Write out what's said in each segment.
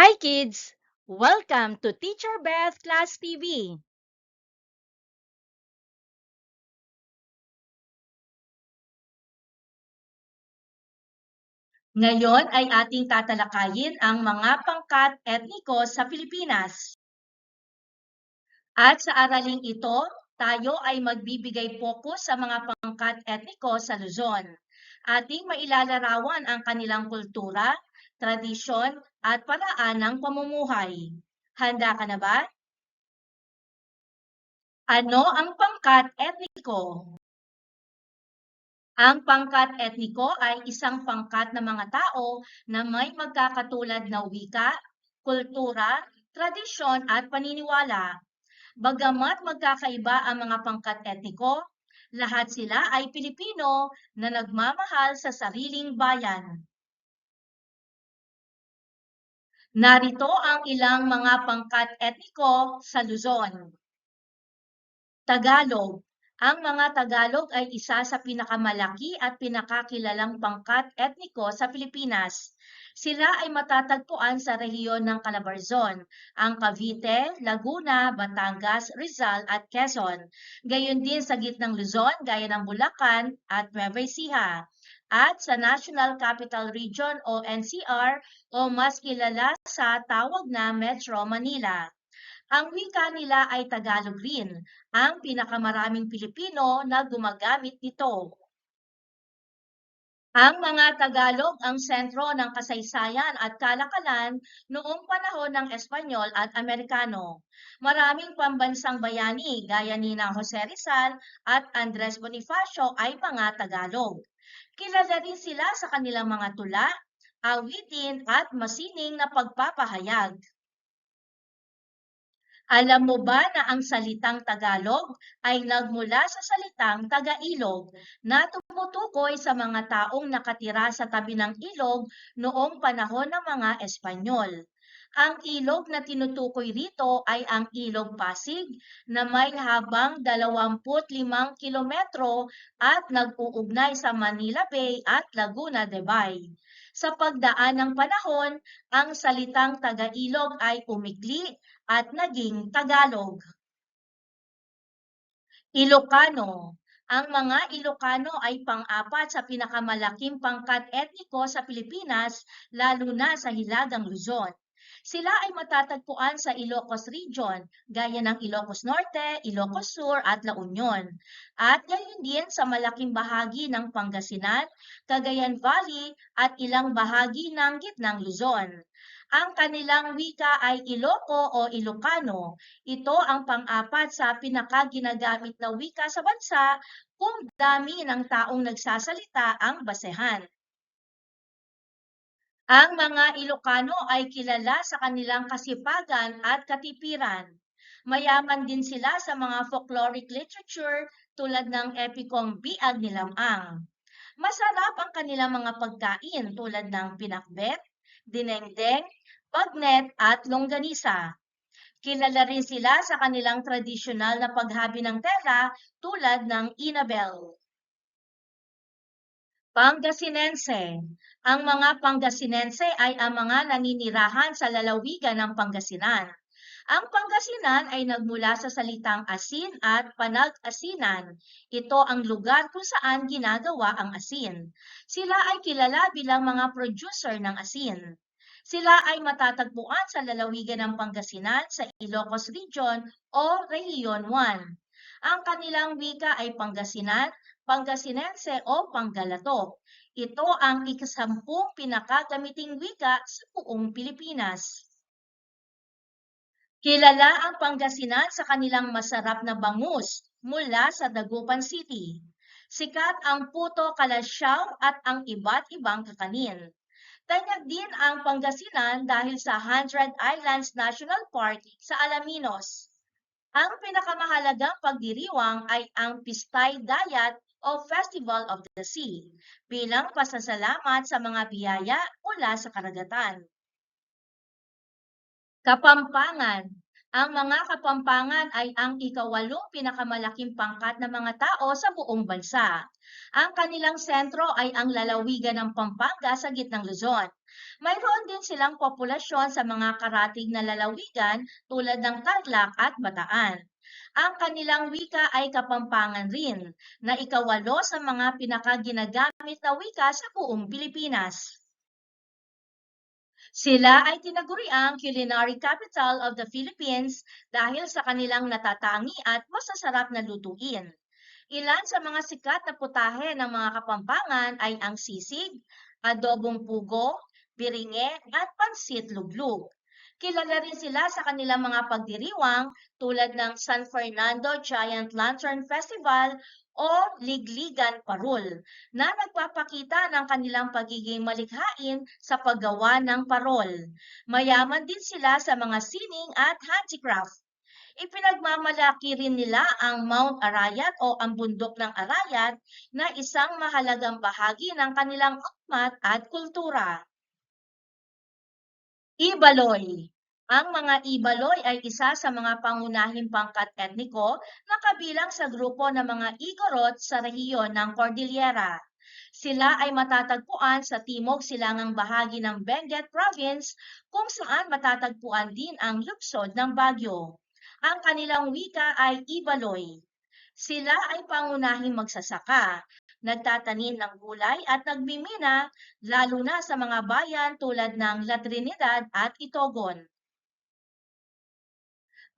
Hi kids! Welcome to Teacher Beth Class TV. Ngayon ay ating tatalakayin ang mga pangkat etniko sa Pilipinas. At sa araling ito, tayo ay magbibigay fokus sa mga pangkat etniko sa Luzon. Ating mailalarawan ang kanilang kultura, tradisyon at paraan ng pamumuhay. Handa ka na ba? Ano ang pangkat etniko? Ang pangkat etniko ay isang pangkat ng mga tao na may magkakatulad na wika, kultura, tradisyon at paniniwala. Bagamat magkakaiba ang mga pangkat etniko, lahat sila ay Pilipino na nagmamahal sa sariling bayan. Narito ang ilang mga pangkat etniko sa Luzon. Tagalog. Ang mga Tagalog ay isa sa pinakamalaki at pinakakilalang pangkat etniko sa Pilipinas. Sila ay matatagpuan sa rehiyon ng Calabarzon, ang Cavite, Laguna, Batangas, Rizal at Quezon. Gayon din sa gitnang Luzon, gaya ng Bulacan at Nueva Ecija. At sa National Capital Region o NCR o mas kilala sa tawag na Metro Manila. Ang wika nila ay Tagalog rin, ang pinakamaraming Pilipino na gumagamit nito. Ang mga Tagalog ang sentro ng kasaysayan at kalakalan noong panahon ng Espanyol at Amerikano. Maraming pambansang bayani gaya ni na Jose Rizal at Andres Bonifacio ay mga Tagalog. Kilala rin sila sa kanilang mga tula, awitin at masining na pagpapahayag. Alam mo ba na ang salitang Tagalog ay nagmula sa salitang Taga-ilog na tumutukoy sa mga taong nakatira sa tabi ng ilog noong panahon ng mga Espanyol. Ang ilog na tinutukoy rito ay ang Ilog Pasig na may habang 25 kilometro at nag-uugnay sa Manila Bay at Laguna de Bay. Sa pagdaan ng panahon, ang salitang Taga-ilog ay umikli at naging Tagalog. Ilocano Ang mga Ilocano ay pang-apat sa pinakamalaking pangkat etniko sa Pilipinas, lalo na sa Hilagang Luzon. Sila ay matatagpuan sa Ilocos Region, gaya ng Ilocos Norte, Ilocos Sur at La Union. At gayon din sa malaking bahagi ng Pangasinan, Cagayan Valley at ilang bahagi ng gitnang Luzon. Ang kanilang wika ay Iloco o Ilocano. Ito ang pang-apat sa pinakaginagamit na wika sa bansa kung dami ng taong nagsasalita ang basehan. Ang mga Ilocano ay kilala sa kanilang kasipagan at katipiran. Mayaman din sila sa mga folkloric literature tulad ng epikong Biag ni Lamang. Masarap ang kanilang mga pagkain tulad ng pinakbet, dinengdeng, bagnet at longganisa. Kilala rin sila sa kanilang tradisyonal na paghabi ng tela tulad ng inabel. Pangasinense. Ang mga Pangasinense ay ang mga naninirahan sa lalawigan ng Pangasinan. Ang Pangasinan ay nagmula sa salitang asin at panag-asinan. Ito ang lugar kung saan ginagawa ang asin. Sila ay kilala bilang mga producer ng asin. Sila ay matatagpuan sa lalawigan ng Pangasinan sa Ilocos Region o Rehiyon 1. Ang kanilang wika ay Pangasinan, Pangasinense o Panggalato. Ito ang ikasampung pinakagamiting wika sa buong Pilipinas. Kilala ang Pangasinan sa kanilang masarap na bangus mula sa Dagupan City. Sikat ang puto kalasyaw at ang iba't ibang kakanin. Tanyag din ang Pangasinan dahil sa Hundred Islands National Park sa Alaminos. Ang pinakamahalagang pagdiriwang ay ang Pistay Dayat o Festival of the Sea bilang pasasalamat sa mga biyaya mula sa karagatan. Kapampangan Ang mga kapampangan ay ang ikawalong pinakamalaking pangkat ng mga tao sa buong bansa. Ang kanilang sentro ay ang lalawigan ng Pampanga sa gitnang Luzon. Mayroon din silang populasyon sa mga karatig na lalawigan tulad ng Tarlac at Bataan. Ang kanilang wika ay Kapampangan rin, na ikawalo sa mga pinakaginagamit na wika sa buong Pilipinas. Sila ay tinaguriang culinary capital of the Philippines dahil sa kanilang natatangi at masasarap na lutuin. Ilan sa mga sikat na putahe ng mga kapampangan ay ang sisig, adobong pugo, biringe at pansit luglug. Kilala rin sila sa kanilang mga pagdiriwang tulad ng San Fernando Giant Lantern Festival o Ligligan Parol na nagpapakita ng kanilang pagiging malikhain sa paggawa ng parol. Mayaman din sila sa mga sining at handicraft. Ipinagmamalaki rin nila ang Mount Arayat o ang bundok ng Arayat na isang mahalagang bahagi ng kanilang ukmat at kultura. Ibaloy. Ang mga Ibaloy ay isa sa mga pangunahing pangkat etniko na kabilang sa grupo ng mga Igorot sa rehiyon ng Cordillera. Sila ay matatagpuan sa timog silangang bahagi ng Benguet Province kung saan matatagpuan din ang luksod ng Baguio. Ang kanilang wika ay Ibaloy. Sila ay pangunahing magsasaka, nagtatanim ng gulay at nagmimina lalo na sa mga bayan tulad ng La Trinidad at Itogon.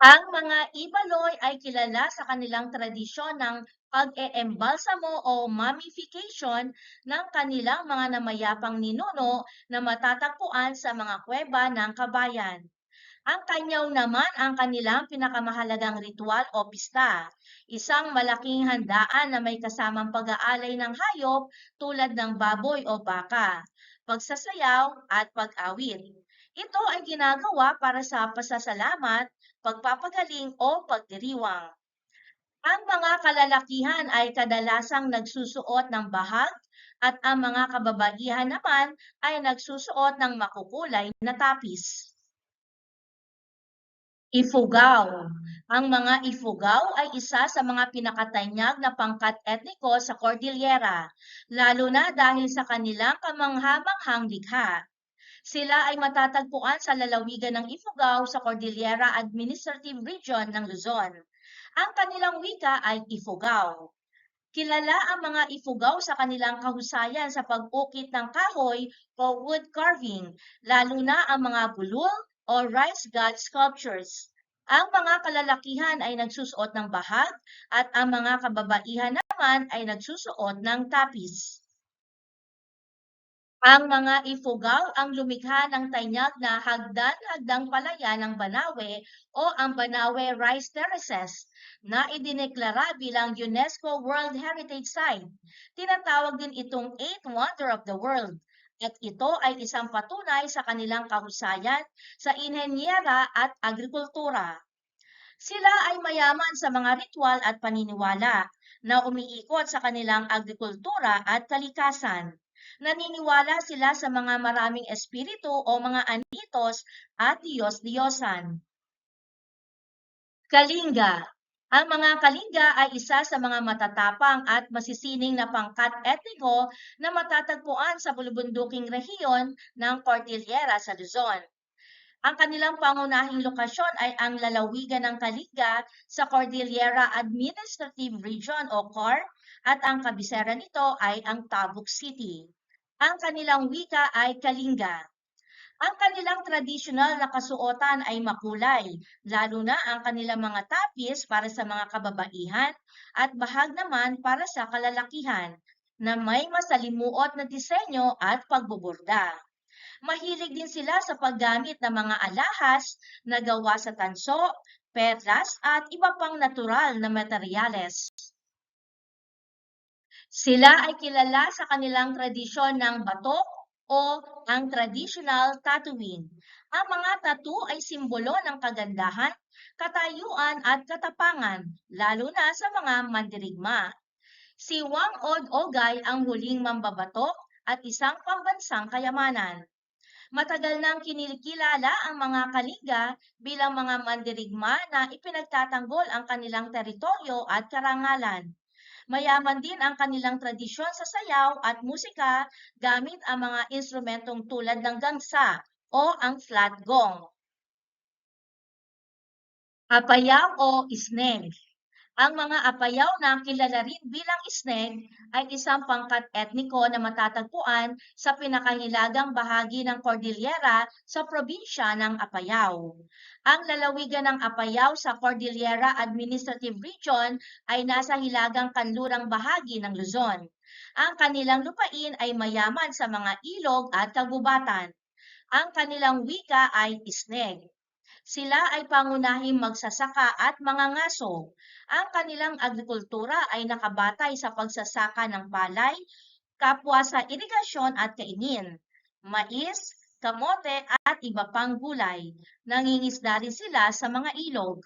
Ang mga Ibaloy ay kilala sa kanilang tradisyon ng pag-eembalsamo o mummification ng kanilang mga namayapang ninuno na matatagpuan sa mga kuweba ng kabayan. Ang kanyaw naman ang kanilang pinakamahalagang ritual o pista, isang malaking handaan na may kasamang pag-aalay ng hayop tulad ng baboy o baka, pagsasayaw at pag-awit. Ito ay ginagawa para sa pasasalamat, pagpapagaling o pagdiriwang. Ang mga kalalakihan ay kadalasang nagsusuot ng bahag at ang mga kababaihan naman ay nagsusuot ng makukulay na tapis. Ifugao. Ang mga Ifugao ay isa sa mga pinakatanyag na pangkat etniko sa Cordillera, lalo na dahil sa kanilang kamanghamanghang likha. Sila ay matatagpuan sa lalawigan ng Ifugao sa Cordillera Administrative Region ng Luzon. Ang kanilang wika ay Ifugao. Kilala ang mga Ifugao sa kanilang kahusayan sa pag-ukit ng kahoy o wood carving, lalo na ang mga bulol o rice god sculptures. Ang mga kalalakihan ay nagsusuot ng bahag at ang mga kababaihan naman ay nagsusuot ng tapis. Ang mga Ifugao ang lumikha ng tanyag na hagdan-hagdang palayan ng Banawe o ang Banawe Rice Terraces na idineklara bilang UNESCO World Heritage Site. Tinatawag din itong Eighth Wonder of the World at ito ay isang patunay sa kanilang kahusayan sa inhenyera at agrikultura. Sila ay mayaman sa mga ritual at paniniwala na umiikot sa kanilang agrikultura at kalikasan. Naniniwala sila sa mga maraming espiritu o mga anitos at Diyos-Diyosan. Kalinga Ang mga Kalinga ay isa sa mga matatapang at masisining na pangkat etniko na matatagpuan sa bulubunduking rehiyon ng Cordillera sa Luzon. Ang kanilang pangunahing lokasyon ay ang lalawigan ng Kalinga sa Cordillera Administrative Region o COR at ang kabisera nito ay ang Tabuk City. Ang kanilang wika ay Kalinga. Ang kanilang tradisyonal na kasuotan ay makulay, lalo na ang kanilang mga tapis para sa mga kababaihan at bahag naman para sa kalalakihan na may masalimuot na disenyo at pagbuburda. Mahilig din sila sa paggamit ng mga alahas na gawa sa tanso, perlas at iba pang natural na materyales. Sila ay kilala sa kanilang tradisyon ng batok o ang traditional tattooing. Ang mga tattoo ay simbolo ng kagandahan, katayuan at katapangan, lalo na sa mga mandirigma. Si Wang Od Ogay ang huling mambabatok at isang pambansang kayamanan. Matagal nang kinikilala ang mga Kalinga bilang mga mandirigma na ipinagtatanggol ang kanilang teritoryo at karangalan. Mayaman din ang kanilang tradisyon sa sayaw at musika gamit ang mga instrumentong tulad ng gangsa o ang flat gong. Apayaw o isneg. Ang mga apayaw na kilala rin bilang isneg ay isang pangkat etniko na matatagpuan sa pinakahilagang bahagi ng Cordillera sa probinsya ng Apayao. Ang lalawigan ng Apayao sa Cordillera Administrative Region ay nasa hilagang kanlurang bahagi ng Luzon. Ang kanilang lupain ay mayaman sa mga ilog at kagubatan. Ang kanilang wika ay isneg. Sila ay pangunahing magsasaka at mga ngaso. Ang kanilang agrikultura ay nakabatay sa pagsasaka ng palay, kapwa sa irigasyon at kainin, mais, kamote at iba pang gulay. Nangingisda rin sila sa mga ilog.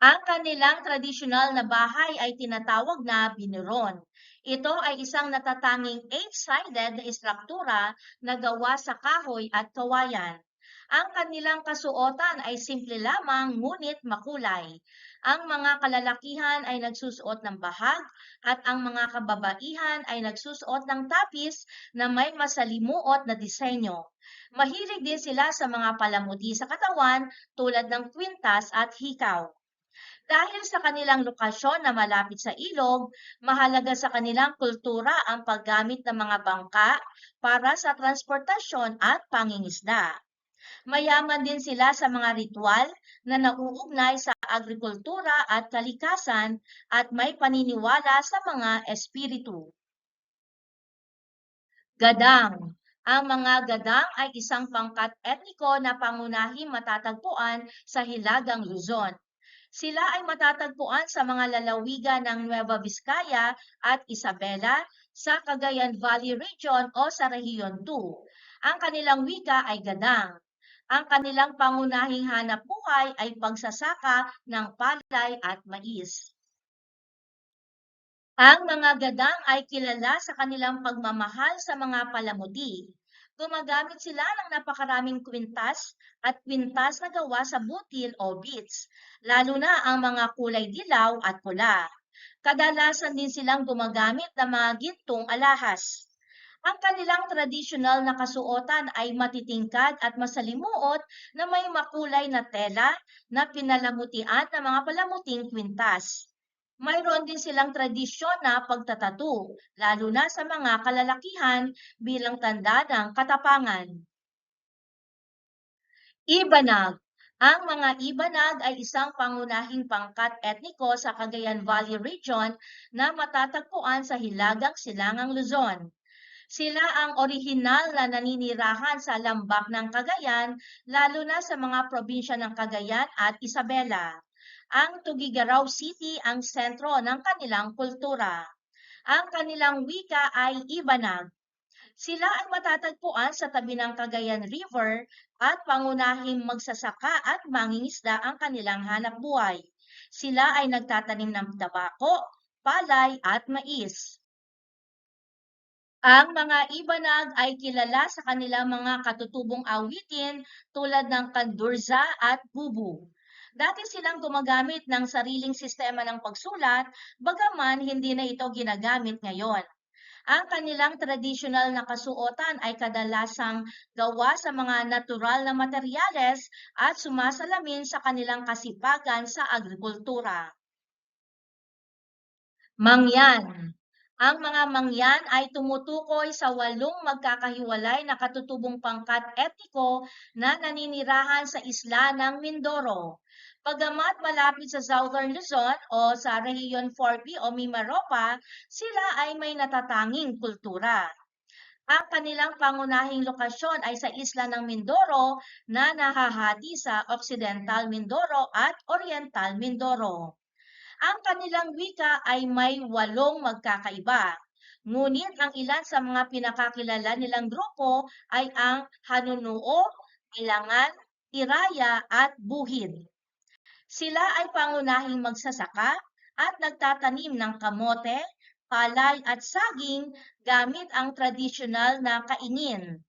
Ang kanilang tradisyonal na bahay ay tinatawag na binuron. Ito ay isang natatanging eight-sided na istruktura na gawa sa kahoy at kawayan. Ang kanilang kasuotan ay simple lamang ngunit makulay. Ang mga kalalakihan ay nagsusuot ng bahag at ang mga kababaihan ay nagsusuot ng tapis na may masalimuot na disenyo. Mahilig din sila sa mga palamuti sa katawan tulad ng kwintas at hikaw. Dahil sa kanilang lokasyon na malapit sa ilog, mahalaga sa kanilang kultura ang paggamit ng mga bangka para sa transportasyon at pangingisda. Mayaman din sila sa mga ritual na nauugnay sa agrikultura at kalikasan at may paniniwala sa mga espiritu. Gadang Ang mga gadang ay isang pangkat etniko na pangunahing matatagpuan sa Hilagang Luzon. Sila ay matatagpuan sa mga lalawigan ng Nueva Vizcaya at Isabela sa Cagayan Valley Region o sa Rehiyon 2. Ang kanilang wika ay gadang. Ang kanilang pangunahing hanap buhay ay pagsasaka ng palay at mais. Ang mga gadang ay kilala sa kanilang pagmamahal sa mga palamuti. Gumagamit sila ng napakaraming kwintas at kwintas na gawa sa butil o beads, lalo na ang mga kulay dilaw at pula. Kadalasan din silang gumagamit ng mga gintong alahas. Ang kanilang tradisyonal na kasuotan ay matitingkad at masalimuot na may makulay na tela na pinalamutian ng mga palamuting kwintas. Mayroon din silang tradisyon na pagtatatu, lalo na sa mga kalalakihan bilang tanda ng katapangan. Ibanag Ang mga Ibanag ay isang pangunahing pangkat etniko sa Cagayan Valley Region na matatagpuan sa Hilagang Silangang Luzon. Sila ang orihinal na naninirahan sa lambak ng Cagayan, lalo na sa mga probinsya ng Cagayan at Isabela. Ang Tugigaraw City ang sentro ng kanilang kultura. Ang kanilang wika ay Ibanag. Sila ay matatagpuan sa tabi ng Cagayan River at pangunahing magsasaka at mangingisda ang kanilang hanap buhay. Sila ay nagtatanim ng tabako, palay at mais. Ang mga Ibanag ay kilala sa kanilang mga katutubong awitin tulad ng Kandurza at Bubu. Dati silang gumagamit ng sariling sistema ng pagsulat, bagaman hindi na ito ginagamit ngayon. Ang kanilang tradisyonal na kasuotan ay kadalasang gawa sa mga natural na materyales at sumasalamin sa kanilang kasipagan sa agrikultura. Mangyan Ang mga mangyan ay tumutukoy sa walong magkakahiwalay na katutubong pangkat etniko na naninirahan sa isla ng Mindoro. Pagamat malapit sa Southern Luzon o sa Rehiyon 4B o Mimaropa, sila ay may natatanging kultura. Ang kanilang pangunahing lokasyon ay sa isla ng Mindoro na nahahati sa Occidental Mindoro at Oriental Mindoro. Ang kanilang wika ay may walong magkakaiba. Ngunit ang ilan sa mga pinakakilala nilang grupo ay ang Hanunuo, Ilangan, Iraya at Buhid. Sila ay pangunahing magsasaka at nagtatanim ng kamote, palay at saging gamit ang tradisyonal na kainin.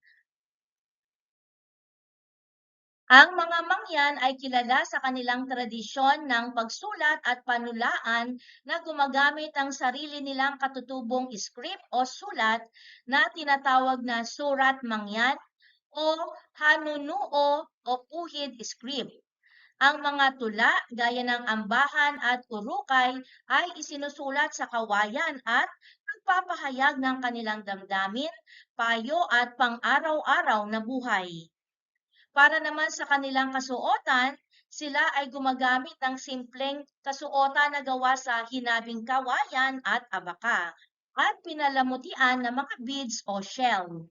Ang mga mangyan ay kilala sa kanilang tradisyon ng pagsulat at panulaan na gumagamit ng sarili nilang katutubong script o sulat na tinatawag na surat mangyan o hanunuo o puhid script. Ang mga tula gaya ng ambahan at urukay ay isinusulat sa kawayan at nagpapahayag ng kanilang damdamin, payo at pang-araw-araw na buhay. Para naman sa kanilang kasuotan, sila ay gumagamit ng simpleng kasuotan na gawa sa hinabing kawayan at abaka at pinalamutian ng mga beads o shell.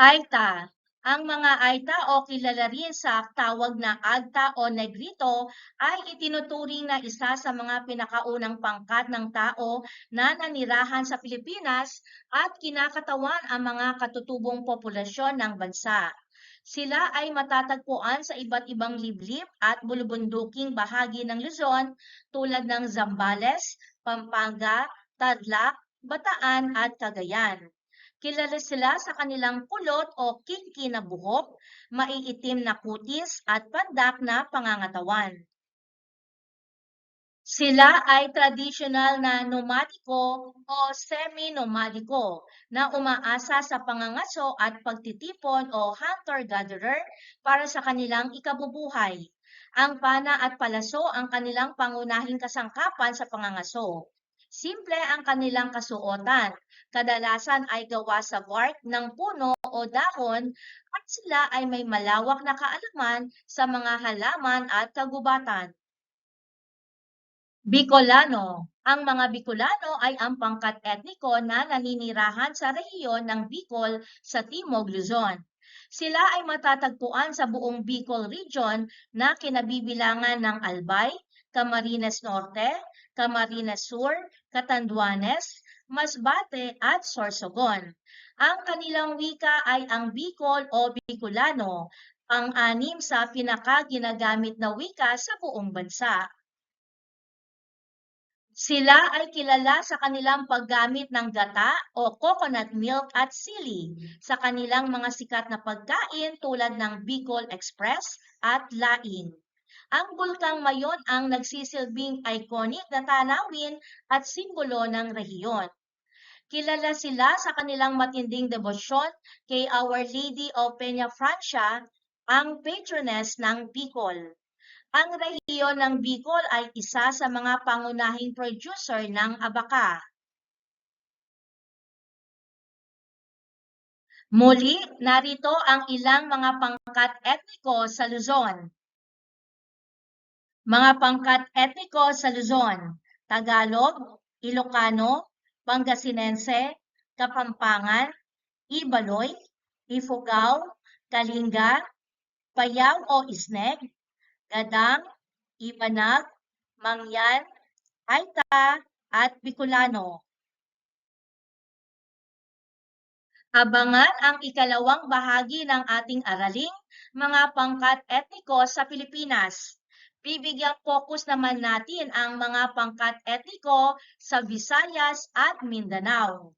Aita. Ang mga Aita o kilala rin sa tawag na Agta o Negrito ay itinuturing na isa sa mga pinakaunang pangkat ng tao na nanirahan sa Pilipinas at kinakatawan ang mga katutubong populasyon ng bansa. Sila ay matatagpuan sa iba't ibang liblib at bulubunduking bahagi ng Luzon tulad ng Zambales, Pampanga, Tarlac, Bataan at Cagayan. Kilala sila sa kanilang kulot o kinki na buhok, maiitim na kutis at pandak na pangangatawan. Sila ay traditional na nomadiko o semi-nomadiko na umaasa sa pangangaso at pagtitipon o hunter-gatherer para sa kanilang ikabubuhay. Ang pana at palaso ang kanilang pangunahing kasangkapan sa pangangaso. Simple ang kanilang kasuotan. Kadalasan ay gawa sa bark ng puno o dahon at sila ay may malawak na kaalaman sa mga halaman at kagubatan. Bicolano. Ang mga Bicolano ay ang pangkat etniko na naninirahan sa rehiyon ng Bicol sa Timog Luzon. Sila ay matatagpuan sa buong Bicol Region na kinabibilangan ng Albay, Camarines Norte, Camarines Sur, Catanduanes, Masbate at Sorsogon. Ang kanilang wika ay ang Bicol o Bicolano, ang anim sa pinaka-ginagamit na wika sa buong bansa. Sila ay kilala sa kanilang paggamit ng gata o coconut milk at sili sa kanilang mga sikat na pagkain tulad ng Bicol Express at Laing. Ang bulkang mayon ang nagsisilbing iconic na tanawin at simbolo ng rehiyon. Kilala sila sa kanilang matinding debosyon kay Our Lady of Peña Francia, ang patroness ng Bicol. Ang rehiyon ng Bicol ay isa sa mga pangunahing producer ng abaka. Muli, narito ang ilang mga pangkat etniko sa Luzon. Mga pangkat etniko sa Luzon, Tagalog, Ilocano, Pangasinense, Kapampangan, Ibaloy, Ifugao, Kalinga, Payaw o Isneg, Gadang, Ibanag, Mangyan, Aita, at Bicolano. Abangan ang ikalawang bahagi ng ating araling mga pangkat etniko sa Pilipinas. Bibigyang focus naman natin ang mga pangkat etniko sa Visayas at Mindanao.